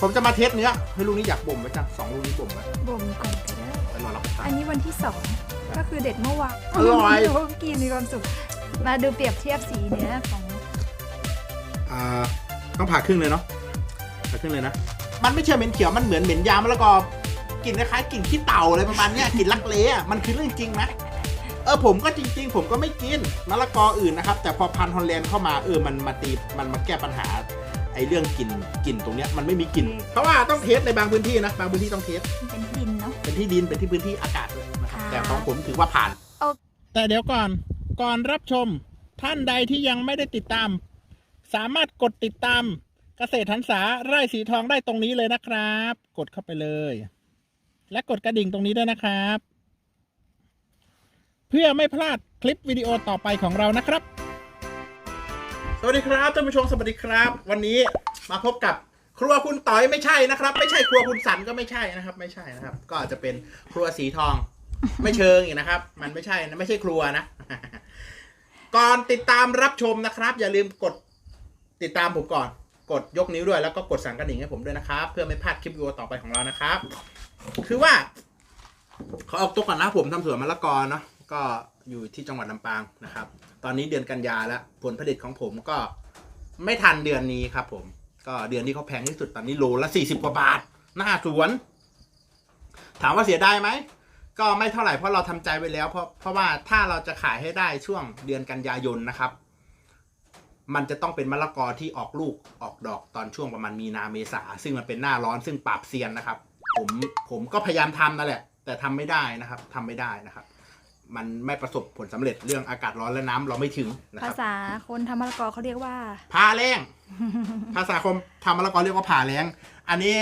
ผมจะมาเทสเนื้อให้ลูกนี้อยากบ่มไว้จังสองลูกนี้บ่มไว้บ่มก่อนก็ได้ไปรอรับประทาอันนนี้วันที่สองก็คือเด็ดเมื่อวานอร่อยโโหกินมีความสุข มาดูเปรียบเทียบสีเนื้อของอ่าต้องผ่าครึ่งเลยเนาะผ่าครึ่งเลยนะ มันไม่ใช่เหม็นเขียวมันเหมือนเหม็นยามะละกอกลิ่นคล้ายๆกลิ่นขี้เต่าอะไรประมาณเนี้ยกลิ่นลักเละอะมันคือเรื่องจริงนะเออผมก็จริง ๆ ผมก็ไม่กินมะละกออื่นนะครับ แต่พอพันธุ์ฮอลแลนด์เข้ามาเออมันมาตีมันมาแก้ปัญหา ไอ้เรื่องกลิ่นกลิ่นตรงเนี้ยมันไม่มีกลิ่นเพราะว่าต้องเทสในบางพื้นที่นะบางพื้นที่ต้องเทสเป็นดินเนาะเป็นที่ดินเป็นที่พื้นที่อากาศด้วยนะครับค่ะแต่ของผมถือว่าผ่านโอแต่เดี๋ยวก่อนก่อนรับชมท่านใดที่ยังไม่ได้ติดตาม สามารถกดติดตามเกษตรหันษาไร่สีทองได้ตรงนี้เลยนะครับ กดเข้าไปเลย และกดกระดิ่งตรงนี้ด้วยนะครับ เพื่อไม่พลาดคลิปวิดีโอต่อไปของเรานะครับ สวัสดีครับท่านผู้ชมสวัสดีครับ วันนี้มาพบกับครัวคุณต่อยไม่ใช่นะครับ ไม่ใช่ครัวคุณสันก็ไม่ใช่นะครับ ไม่ใช่นะครับ ก็อาจจะเป็นครัวสีทอง ไม่เชิงอีกนะครับ มันไม่ใช่นะไม่ใช่ครัวนะ ก่อนติดตามรับชมนะครับ อย่าลืมกดติดตามผมก่อน กดยกนิ้วด้วยแล้วก็กดสั่นกระดิ่งให้ผมด้วยนะครับ เพื่อไม่พลาดคลิปวิดีโอต่อไปของเรานะครับ คือว่าขอออกตัวก่อนนะผมทำสวนมะละกอเนาะ ก็อยู่ที่จังหวัดลำปางนะครับ ตอนนี้เดือนกันยาแล้วผลผลิตของผมก็ไม่ทันเดือนนี้ครับ ผมก็เดือนที่เขาแพงที่สุดตอนนี้โลละสี่สิบกว่าบาท หน้าสวน ถามว่าเสียดายไหมก็ไม่เท่าไหร่เพราะเราทำใจไว้แล้ว เพราะเพราะว่าถ้าเราจะขายให้ได้ช่วงเดือนกันยายนนะครับ มันจะต้องเป็นมะละกอที่ออกลูกออกดอกตอนช่วงประมาณมีนาเมษาซึ่งมันเป็นหน้าร้อนซึ่งปราบเซียนนะครับ ผมผมก็พยายามทำนั่นแหละ แต่ทำไม่ได้นะครับทำไม่ได้นะครับ มันไม่ประสบผลสำเร็จเรื่องอากาศร้อนและน้ำเราไม่ถึงนะคภารับษาคนทำมะละกอเขาเรียกว่าผ่าแรงภาษาคนทำมะละกอเรียกว่าผ่าแรงอันนี้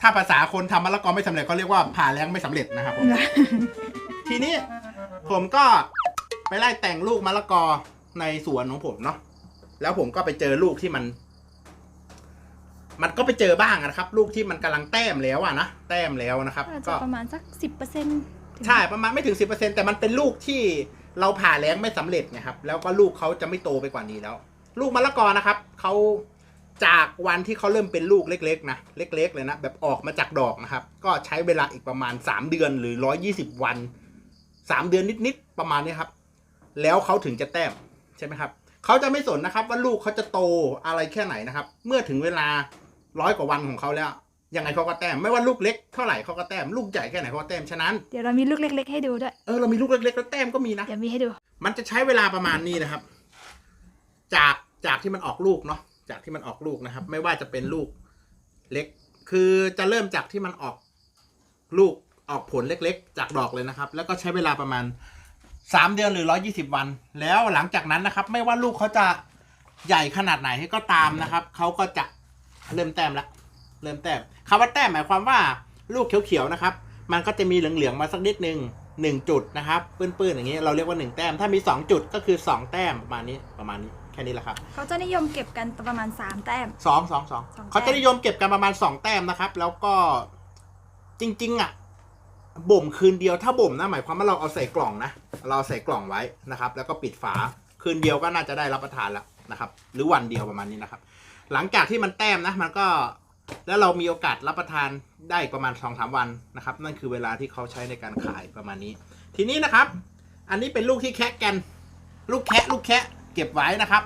ถ้าภาษาคนทำมะละกอไม่สำเร็จเขาเรียกว่าผ่าแรงไม่สำเร็จนะครับผมทีนี้ผมก็ไปไล่แต่งลูกมะละกอในสวนของผมเนาะแล้วผมก็ไปเจอลูกที่มัน มันก็ไปเจอบ้างอะนะครับ ลูกที่มันกำลังแต้มแล้วอะนะแต้มแล้วนะครับอาจจะก็ประมาณสักสิบเปอร์เซ็นต์ ใช่ประมาณไม่ถึงสิบเปอร์เซ็นแต่มันเป็นลูกที่เราผ่าแรงไม่สำเร็จไงครับ แล้วก็ลูกเขาจะไม่โตไปกว่านี้แล้ว ลูกมะละกอนะครับเขาจากวันที่เขาเริ่มเป็นลูกเล็กๆนะเล็ก ๆ เลยนะแบบออกมาจากดอกนะครับ ก็ใช้เวลาอีกประมาณสามเดือนหรือร้อยี่สิบวันสามเดือนนิดๆประมาณนี้ครับ แล้วเขาถึงจะแต้มใช่ไหมครับเขาจะไม่สนนะครับว่าลูกเขาจะโตอะไรแค่ไหนนะครับ เมื่อถึงเวลาร้อยกว่าวันของเขาแล้ว ยังไงเขาก็แต้มไม่ว่าลูกเล็กเท่าไหร่เขาก็แต้มลูกใหญ่แค่ไหนเขาก็แต้มฉะนั้นเดี๋ยวเรามีลูกเล็ก ๆ ให้ดูด้วยเออเรามีลูกเล็กๆแล้วแต้มก็มีนะเดี๋ยวมีให้ดู มันจะใช้เวลาประมาณนี้นะครับ จากจากที่มันออกลูกเนาะจากที่มันออกลูกนะครับ ไม่ว่าจะเป็นลูกเล็ก คือจะเริ่มจากที่มันออกลูกออกผลเล็กๆ จากดอกเลยนะครับ แล้วก็ใช้เวลาประมาณสามเดือนหรือร้อยี่สิบวัน แล้วหลังจากนั้นนะครับ ไม่ว่าลูกเขาจะใหญ่ขนาดไหนก็ตามนะครับเขาก็จะเริ่มแต้มละ เริ่มแต้มคำว่าแต้มหมายความว่าลูกเขียวๆนะครับ มันก็จะมีเหลืองๆมาสักนิดนึงหนึ่งจุดนะครับปื้นๆอย่างนี้เราเรียกว่าหนึ่งแต้ม ถ้ามีสองจุดก็คือสองแต้มประมาณนี้ประมาณนี้แค่นี้แหละครับเขาจะนิยมเก็บกันประมาณสามแต้มสองสองสองสองแต้มเขาจะนิยมเก็บกันประมาณสองแต้มนะครับ แล้วก็จริง ๆ อะบ่มคืนเดียวถ้าบ่มนะหมายความว่าเราเอาใส่กล่องนะเราเอาใส่กล่องไว้นะครับ แล้วก็ปิดฝาคืนเดียวก็น่าจะได้รับประทานแล้วนะครับ หรือวันเดียวประมาณนี้นะครับ หลังจากที่มันแต้มนะมันก็ แล้วเรามีโอกาสรับประทานได้ประมาณสองสามวันนะครับ นั่นคือเวลาที่เขาใช้ในการขายประมาณนี้ ทีนี้นะครับ อันนี้เป็นลูกที่แคะกัน ลูกแคะลูกแคะเก็บไว้นะครับ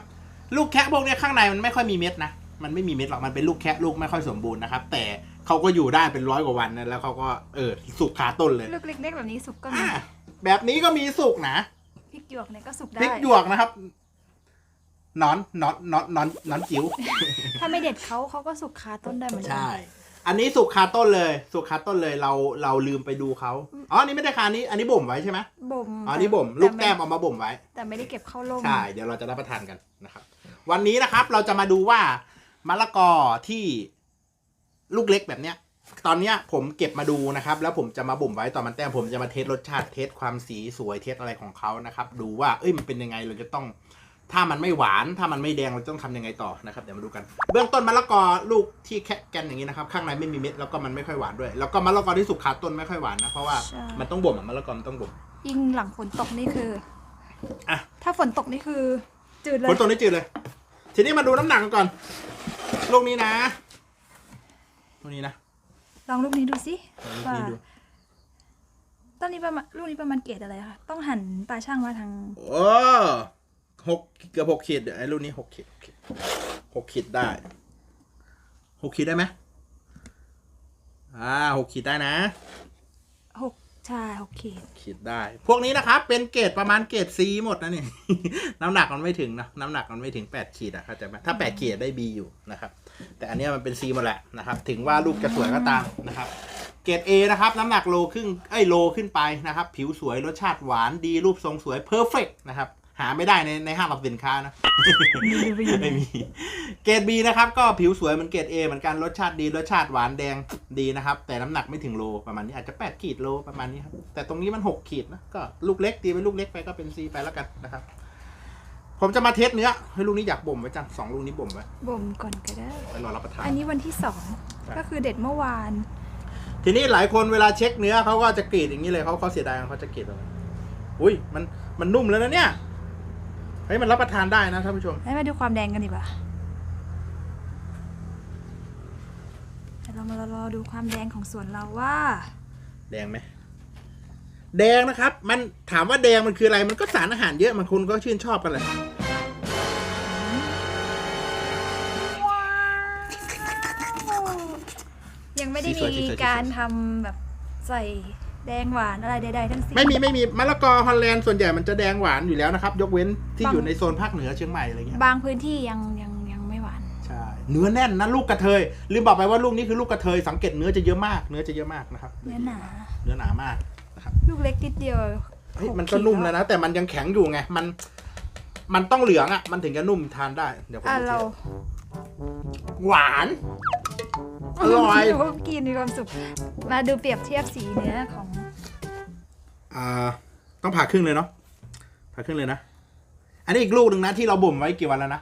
ลูกแคะพวกเนี้ยข้างในมันไม่ค่อยมีเม็ดนะมันไม่มีเม็ดหรอกมันเป็นลูกแคะลูกไม่ค่อยสมบูรณ์นะครับ แต่เขาก็อยู่ได้เป็นร้อยกว่าวันนะแล้วเขาก็เออสุกคาต้นเลยลูกเล็กๆแบบนี้สุกก็มีอ่าแบบนี้ก็มีสุกนะพริกหยวกเนี่ยก็สุกได้พริกหยวกนะครับห นอนหนอนหนอนหนอนหนอนจิ๋วถ้าไม่เด็ดเขาเขาก็สุกคาต้นได้เหมือนกัใช่ อันนี้สุกคาต้นเลย สุกคาต้นเลยเราเราลืมไปดูเขาอ๋ออันนี้ไม่ได้คานี้ อันนี้บ่มไว้ใช่ไหมบ่มอ๋ออันนี้บ่มลูกแต้มเอามาบ่มไว้ แต่ไม่ได้เก็บเข้าร่มใช่เดี๋ยวเราจะรับประทานกันนะครับ วันนี้นะครับเราจะมาดูว่ามะละกอที่ลูกเล็กแบบเนี้ย ตอนเนี้ยผมเก็บมาดูนะครับ แล้วผมจะมาบ่มไว้ตอนมันแต้มผมจะมาเทสรสชาติเทสความสีสวยเทสอะไรของเขานะครับ ดูว่าเอ้ยมันเป็นยังไงเราจะต้อง ถ้ามันไม่หวานถ้ามันไม่แดงเราต้องทำยังไงต่อนะครับเดี๋ยวมาดูกัน เบื้องต้นมะละกอลูกที่แคะกันอย่างนี้นะครับข้างในไม่มีเม็ดแล้วก็มันไม่ค่อยหวานด้วย แล้วก็มะละกอที่สุกคาต้นไม่ค่อยหวานนะเพราะว่ามันต้องบ่มอะมะละกอมันต้องบ่มยิ่งหลังฝนตกนี่คืออะถ้าฝนตกนี่คือ จืดเลยฝนตกนี่จืดเลย ทีนี้มาดูน้ำหนักกันก่อนลูกนี้นะลูกตัวนี้นะลองลูกนี้ดูสิเอาลูกว่านี้ดูต้นนี้ประมาณลูกนี้ประมาณเกรดอะไรคะต้องหันตาช่างมาทางโอ้ หกเกือบหกขีดเดี๋ยวไอ้รุ่นนี้หกขีดหกขีดหกขีดได้หกขีดได้ไหมอ่าหกขีดได้นะหกใช่หกเกรดขีดได้ พวกนี้นะครับเป็นเกรดประมาณเกรด C หมดนะเนี่ยน้ำหนักมันไม่ถึงนะน้ำหนักมันไม่ถึง8ขีดอะเข้าใจไหมถ้า8ขีดได้ B อยู่นะครับ แต่อันเนี้ยมันเป็น C หมดแหละนะครับ ถึงว่าลูกจะสวยก็ตามนะครับเกรด A นะครับน้ำหนักโลครึ่งเอ้ยโลขึ้นไปนะครับ ผิวสวยรสชาติหวานดีรูปทรงสวยเพอร์เฟกนะครับ หาไม่ได้ในในห้างสรรพสินค้านะดูไปอยู่ไหนไม่มีเกรด B นะครับ ก็ผิวสวยเหมือนเกรด A เหมือนกันรสชาติดีรสชาติหวานแดงดีนะครับ แต่น้ำหนักไม่ถึงโลประมาณนี้อาจจะ8ขีดโลประมาณนี้ครับแต่ตรงนี้มัน6ขีดนะก็ลูกเล็กตีเป็นลูกเล็กไปก็เป็น C ไปแล้วกันนะครับ ผมจะมาเทสเนื้อให้ลูกนี้อยากบ่มไว้จังสองลูกนี้บ่มไว้บ่มก่อนก็ได้ไว้รอรับประทานอันนี้วันที่สองใช่ก็คือเด็ดเมื่อวาน ทีนี้หลายคนเวลาเช็คเนื้อเขาก็จะกรีดอย่างนี้เลยเขาเขาเสียดายเขาจะกรีดเลยอุ้ยมันมันนุ่มแล้วนะเนี่ยเฮ้ยมันรับประทานได้นะท่านผู้ชม ให้มาดูความแดงกันดีกว่าเดี๋ยวเรามารอดูความแดงของสวนเราว่า แดงไหมแดงนะครับ มันถามว่าแดงมันคืออะไร มันก็สารอาหารเยอะมันคนก็ชื่นชอบกันแหละยังไม่ได้สีสวยสีมีสวยการทำแบบใส่ แดงหวานอะไรใดๆทั้งสิ้น ไม่มีไม่มีมะละกอฮอลแลนด์ส่วนใหญ่มันจะแดงหวานอยู่แล้วนะครับ ยกเว้นที่บาง อยู่ในโซนภาคเหนือเชียงใหม่อะไรเงี้ยบางพื้นที่ยังยังยังไม่หวาน ใช่เนื้อแน่นนะลูกกระเทยลืมบอกไปว่าลูกนี้คือลูกกระเทยสังเกตเนื้อจะเยอะมากเนื้อจะเยอะมากนะครับเนื้อหนา เนื้อหนามากนะครับลูกเล็กนิดเดียวเฮ้ยหกมันก็ขีดนุ่มแล้วนะแต่มันยังแข็งอยู่ไงมัน มันต้องเหลืองอะมันถึงจะนุ่มทานได้เดี๋ยวผมอะดูเรา ทีหวาน อร่อยผมกินมีความสุข มาดูเปรียบเทียบสีเนื้อของอ่า ต้องผ่าครึ่งเลยเนาะผ่าครึ่งเลยนะ อันนี้อีกลูกหนึ่งนะที่เราบ่มไว้กี่วันแล้วนะ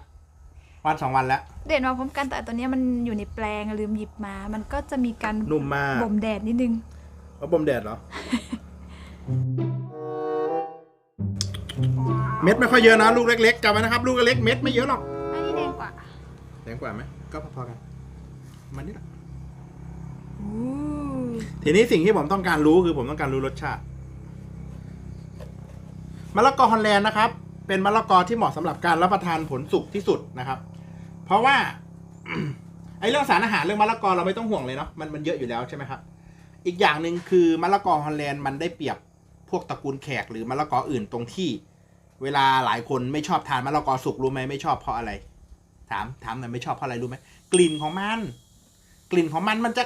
วันสองวันแล้ว เด่นมาพร้อมกันแต่ตัวเนี้ยมันอยู่ในแปลงลืมหยิบมา มันก็จะมีการนุ่มมากบ่มแดดนิดนึงเอาบ่มแดดเหรอ เม็ดไม่ค่อยเยอะนะลูกเล็กๆจำไว้นะครับ ลูกเล็กๆเม็ดไม่เยอะหรอกอันนี้แดงกว่าแดงกว่าไหมก็พอๆกัน มันนี่แหละอู้ ทีนี้สิ่งที่ผมต้องการรู้คือผมต้องการรู้รสชาติมะละกอฮอลแลนด์นะครับ เป็นมะละกอที่เหมาะสำหรับการรับประทานผลสุกที่สุดนะครับ เพราะว่าไอ้เรื่องสารอาหารเรื่องมะละกอเราไม่ต้องห่วงเลยเนาะมันมันเยอะอยู่แล้วใช่ไหมครับ อีกอย่างหนึ่งคือมะละกอฮอลแลนด์มันได้เปรียบพวกตระกูลแขกหรือมะละกออื่นตรงที่ เวลาหลายคนไม่ชอบทานมะละกอสุกรู้ไหมไม่ชอบเพราะอะไร ถามถามหน่อยไม่ชอบเพราะอะไรรู้ไหมกลิ่นของมัน กลิ่นของมันมันจะ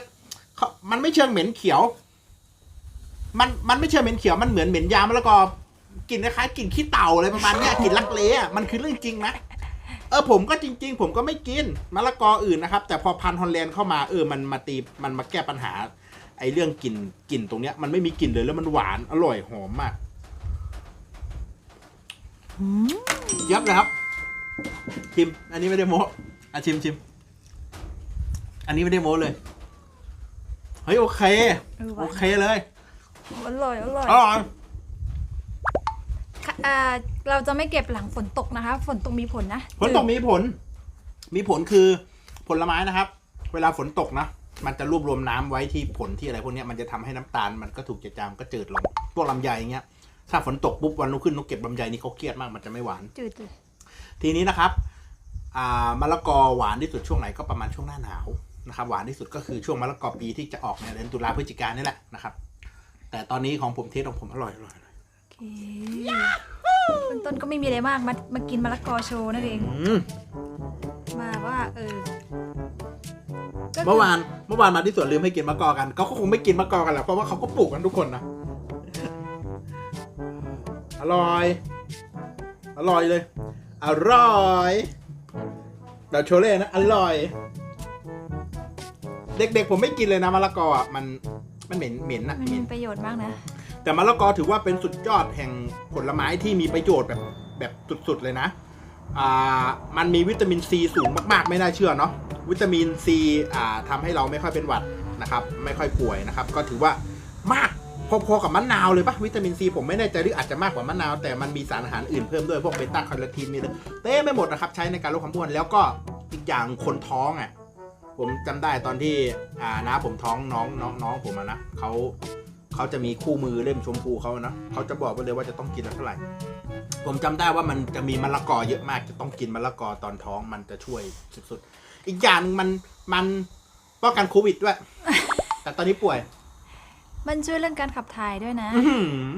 มันไม่เชิงเหม็นเขียว มันมันไม่เชิงเหม็นเขียวมันเหมือนเหม็นยามะละกอกลิ่นคล้ายๆกลิ่นขี้เต่าอะไรประมาณเนี้ยกลิ่นลักเละอะมันคือเรื่องจริงนะเออผมก็จริง ๆ ผมก็ไม่กินมะละกออื่นนะครับ แต่พอพันธุ์ฮอลแลนด์เข้ามาเออมันมาตีมันมาแก้ปัญหา ไอ้เรื่องกลิ่นกลิ่นตรงเนี้ย มันไม่มีกลิ่นเลยแล้วมันหวานอร่อยหอมมากเยับเลยครับชิม อันนี้ไม่ได้โม้อะชิมชิมอันนี้ไม่ได้โม้เลย เฮ้ยโอเค เออหโอวานเคเลย อร่อยอร่อยอร่อย ค่ะอ่าเราจะไม่เก็บหลังฝนตกนะคะ ฝนตกมีผลนะผลตกมีผล มีผลคือผลไม้นะครับ เวลาฝนตกนะ มันจะรวบรวมน้ำไว้ที่ผลที่อะไรพวกเนี้ยมันจะทำให้น้ำตาลมันก็ถูกเจือจางก็จืดลง พวกลำไยอย่างเงี้ย ถ้าฝนตกปุ๊บวันรุ่งขึ้นนกเก็บลำไยนี่เขาเครียดมากมันจะไม่หวาน จืดเลยทีนี้นะครับ อ่ามะละกอหวานที่สุดช่วงไหนก็ประมาณช่วงหน้าหนาว นะครับหวานที่สุดก็คือช่วงมะละกอปีที่จะออกในเดือนตุลาพฤศจิกายนนี่แหละนะครับ แต่ตอนนี้ของผมเทสของผมอร่อยอร่อยอร่อยโอเคเบื้องต้นก็ไม่มีอะไรมากมามากินมะละกอโชว์นั่นเองอืมมาว่าเออก็คืเมื่อวานเมื่อวานมาที่สวนลืมให้กินมะกอกันเขาก็คงไม่กินมะกอกันแหละเพราะว่าเขาก็ปลูกกันทุกคนนะอร่อย อร่อยเลย อร่อยเดี๋ยวโชเล่นะ อร่อย เด็กๆผมไม่กินเลยนะมะละกออะมันมันเหม็นเหม็นนะมันเหม็มีนประโยชน์มากนะ แต่มะละกอถือว่าเป็นสุดยอดแห่งผลไม้ที่มีประโยชน์แบบแบบสุดๆเลยนะอ่ามันมีวิตามินซีสูงมากๆ ไม่น่าเชื่อเนาะวิตามินซีอ่าทำให้เราไม่ค่อยเป็นหวัดนะครับ ไม่ค่อยป่วยนะครับ ก็ถือว่ามากพอๆกับมะนาวเลยปะวิตามินซีผมไม่แน่ใจหรืออาจจะมากกว่ามะนาวแต่มันมีสารอาหารอื่นเพิ่มด้วยพวกเบต้าแคโรทีนมีเลยเต้ไม่หมดนะครับใช้ในการลดความอ้วนแล้วก็อีกอย่างคนท้องอะ ผมจำได้ตอนที่อ่าน้าผมท้องน้องน้องน้องผมอะนะเขาเขาจะมีคู่มือเล่มชมพูเขานะเขาจะบอกไว้เลยว่าจะต้องกินเท่าไหร่ ผมจำได้ว่ามันจะมีมะละกอเยอะมากจะต้องกินมะละกอตอนท้องมันจะช่วยสุดๆ อีกอย่างหนึงมันมันป้องกันโควิดด้วย แต่ตอนนี้ป่วย มันช่วยเรื่องการขับถ่ายด้วยนะอื้อหือ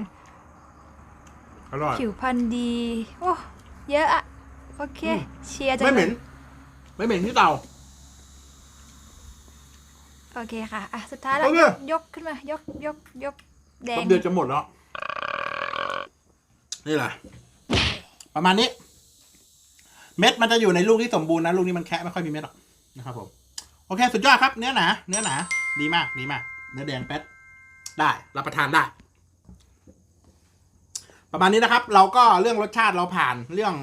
อร่อยผิวพรรณดีโอ้เยอะอะโอเคอืมเชียร์จังไม่เหเลม็ยนไม่เหม็นที่เตา โอเคค่ะ อะ สุดท้ายแล้วโอเคยกยกขึ้นมา ยกยกยกแดแป๊งบเดียวจะหมดแล้ว นี่แหละ ประมาณนี้ เม็ดมันจะอยู่ในลูกที่สมบูรณ์นะ ลูกนี้มันแค่ไม่ค่อยมีเม็ดหรอกนะครับผม โอเค สุดยอดครับ เนื้อหนา เนื้อหนา ดีมาก ดีมาก เนื้อแดงแป๊ดได้ รับประทานได้ ประมาณนี้นะครับ เราก็เรื่องรสชาติเราผ่าน เรื่อง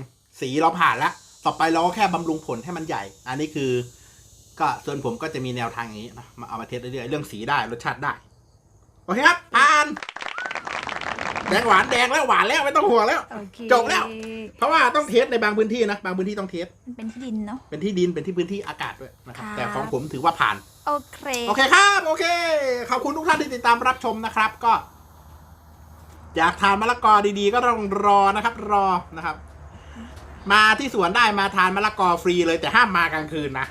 สีเราผ่านแล้ว ต่อไปเราก็แค่บำรุงผลให้มันใหญ่ อันนี้คือ ก็ส่วนผมก็จะมีแนวทางอย่างนี้นะมาเอามาเทสเรื่อยๆเรื่องสีได้รสชาติได้ โอเคครับผ่านแดงหวานแดงแล้วหวานแล้วไม่ต้องห่วงแล้ว โอเคจบแล้ว เพราะว่าต้องเทสในบางพื้นที่นะ บางพื้นที่ต้องเทสมันเป็นที่ดินเนาะ เป็นที่ดินเป็นที่พื้นที่อากาศด้วยนะครับครับแต่ของผมถือว่าผ่าน โอเค โอเคครับ โอเค ขอบคุณทุกท่านที่ติดตามรับชมนะครับ ก็ อยากทานมะละกอดีๆ ก็ต้องรอนะครับ รอนะครับ มาที่สวนได้มาทานมะละกอฟรีเลยแต่ห้ามมากลางคืนนะ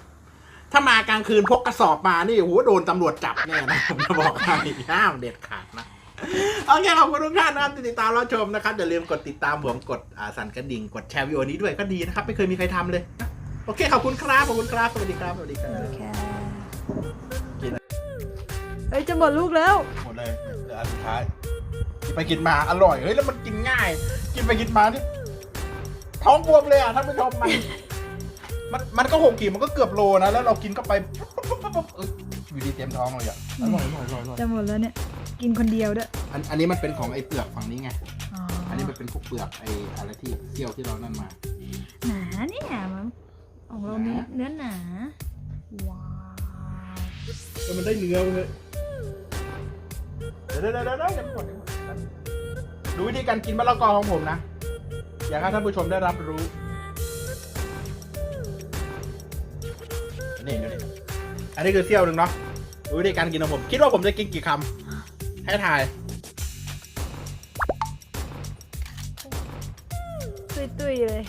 ถ้ามากลางคืนพกกระสอบมานี่โอ้โหโดนตำรวจจับแน่นะผมจะบอกให้ห้ามเด็ดขาดนะโอเคขอบคุณทุกท่านนะครับที่ติดตามรับชมนะครับอย่าลืมกดติดตามผมกดอ่าสั่นกระดิ่งกดแชร์วิดีโอนี้ด้วยก็ดีนะครับ ไม่เคยมีใครทำเลยนะโอเคขอบคุณครับขอบคุณครับสวัสดีครับสวัสดีครับโอเคกินเฮ้ยจะหมดลูกแล้วหมดเลยเหลืออันสุดท้ายกินไปกินมาอร่อยเฮ้ยแล้วมันกินง่าย กินไปกินมาที่ท้องบวมเลยอะท่านผู้ชมมัน มันมันก็หกขีดมันก็เกือบโลนะแล้วเรากินเข้าไปปุ๊บปุ๊บปุ๊บปุ๊บเอ้ยอยู่ดีเต็มท้องเลยอะอร่อยอร่อยอร่อยอร่อยจะหมดแล้วเนี่ย กินคนเดียวด้วยอันอันนี้มันเป็นของไอ้เปลือกฝั่งนี้ไงอ๋ออันนี้มันเป็นพวกเปลือกไอ้อะไรที่เซี่ยวที่เรานั่นมา หนาเนี่ยมันของเราเนื้อเนื้อหนา ว้าวก็มันได้เนื้อเลยเดี๋ยวเดี๋ยวเดี๋ยวเดี๋ยวเดี๋ยวหมดเดี๋ยวหมดดูวิธีการกินมะละกอของผมนะ อยากให้ท่านผู้ชมได้รับรู้ อันนี้คือเซี่ยวหนึ่งเนาะดูวิธีการกินของผม คิดว่าผมจะกินกี่คำให้ทาย ตุยๆเลย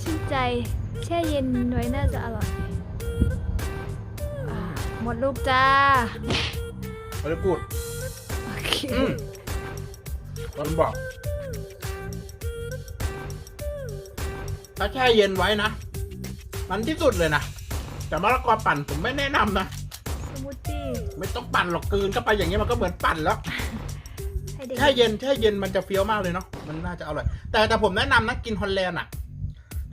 ชื่นใจ แช่เย็นไว้น่าจะอร่อยอ่าหมดลูกจ้า ไม่ได้พูดโอเคอืมมันบอก ถ้าแช่เย็นไว้นะ มันที่สุดเลยนะ แต่มะละกอปั่นผมไม่แนะนำนะ สมูทตี้ไม่ต้องปั่นหรอกกลืนเข้าไปอย่างนี้ยมันก็เหมือนปั่นแล้ว ให้เด็กแช่เย็นแช่เย็นมันจะเฟี้ยวมากเลยเนาะ มันน่าจะอร่อย แต่แต่ผมแนะนำนะกินฮอลแลนด์อะ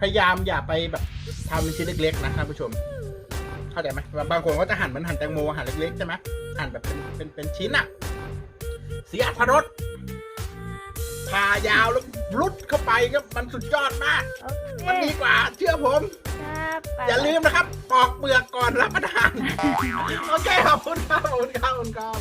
พยายามอย่าไปแบบทำเป็นชิ้นเล็กๆนะท่านผู้ชม เข้าใจไหมบางคนก็จะหั่นเหมือนหั่นแตงโมหั่นเล็กๆใช่ไหมหั่นแบบเป็นเป็นเป็นชิ้นอะเสียอรรถรสผ่ายาวแล้วรุดเข้าไปก็มันสุดยอดมาก โอเคมันดีกว่า เชื่อผม ครับไปอย่าลืมนะครับปอกเปลือกก่อนรับประทาน โอเคขอบคุณครับขอบคุณครับขอบคุณครับ